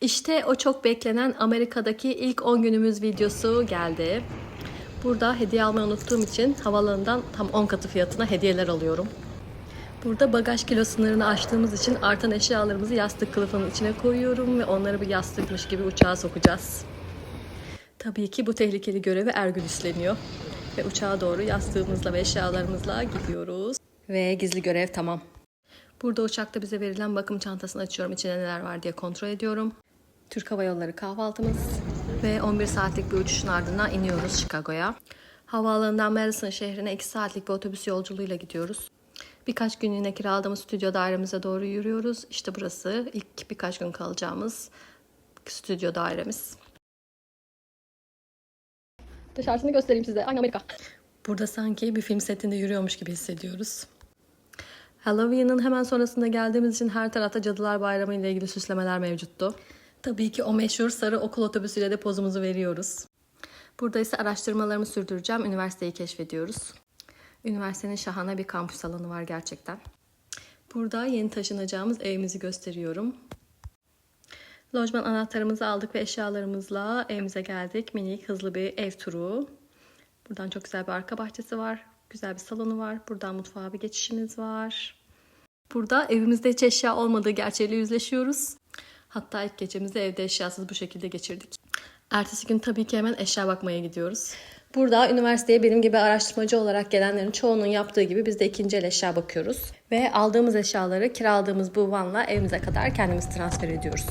İşte o çok beklenen Amerika'daki ilk 10 günümüz videosu geldi. Burada hediye almayı unuttuğum için havalarından tam 10 katı fiyatına hediyeler alıyorum. Burada bagaj kilo sınırını aştığımız için artan eşyalarımızı yastık kılıfının içine koyuyorum ve onları bir yastıkmış gibi uçağa sokacağız. Tabii ki bu tehlikeli görevi Ergün üstleniyor. Ve uçağa doğru yastığımızla ve eşyalarımızla gidiyoruz. Ve gizli görev tamam. Burada uçakta bize verilen bakım çantasını açıyorum. İçinde neler var diye kontrol ediyorum. Türk Hava Yolları kahvaltımız. Ve 11 saatlik bir uçuşun ardından iniyoruz Chicago'ya. Havaalanından Madison şehrine 2 saatlik bir otobüs yolculuğuyla gidiyoruz. Birkaç günlüğüne kiraladığımız stüdyo dairemize doğru yürüyoruz. İşte burası ilk birkaç gün kalacağımız stüdyo dairemiz. Dışarısını göstereyim size. Aynı Amerika. Burada sanki bir film setinde yürüyormuş gibi hissediyoruz. Halloween'ın hemen sonrasında geldiğimiz için her tarafta Cadılar Bayramı ile ilgili süslemeler mevcuttu. Tabii ki o meşhur sarı okul otobüsüyle de pozumuzu veriyoruz. Burada ise araştırmalarımı sürdüreceğim. Üniversiteyi keşfediyoruz. Üniversitenin şahane bir kampüs alanı var gerçekten. Burada yeni taşınacağımız evimizi gösteriyorum. Lojman anahtarımızı aldık ve eşyalarımızla evimize geldik. Minik hızlı bir ev turu. Buradan çok güzel bir arka bahçesi var. Güzel bir salonu var. Buradan mutfağa bir geçişimiz var. Burada evimizde hiç eşya olmadığı gerçeğiyle yüzleşiyoruz. Hatta ilk gecemizi evde eşyasız bu şekilde geçirdik. Ertesi gün tabii ki hemen eşya bakmaya gidiyoruz. Burada üniversiteye benim gibi araştırmacı olarak gelenlerin çoğunun yaptığı gibi biz de ikinci el eşya bakıyoruz. Ve aldığımız eşyaları kiraladığımız bu vanla evimize kadar kendimiz transfer ediyoruz.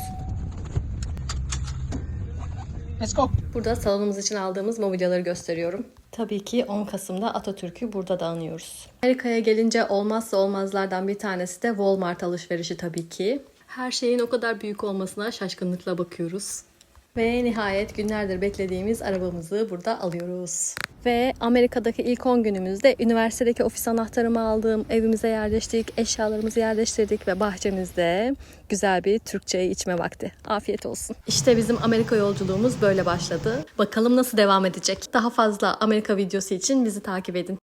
Let's go. Burada salonumuz için aldığımız mobilyaları gösteriyorum. Tabii ki 10 Kasım'da Atatürk'ü burada da anıyoruz. Amerika'ya gelince olmazsa olmazlardan bir tanesi de Walmart alışverişi tabii ki. Her şeyin o kadar büyük olmasına şaşkınlıkla bakıyoruz. Ve nihayet günlerdir beklediğimiz arabamızı burada alıyoruz. Ve Amerika'daki ilk 10 günümüzde üniversitedeki ofis anahtarımı aldım. Evimize yerleştik, eşyalarımızı yerleştirdik ve bahçemizde güzel bir Türkçe içme vakti. Afiyet olsun. İşte bizim Amerika yolculuğumuz böyle başladı. Bakalım nasıl devam edecek. Daha fazla Amerika videosu için bizi takip edin.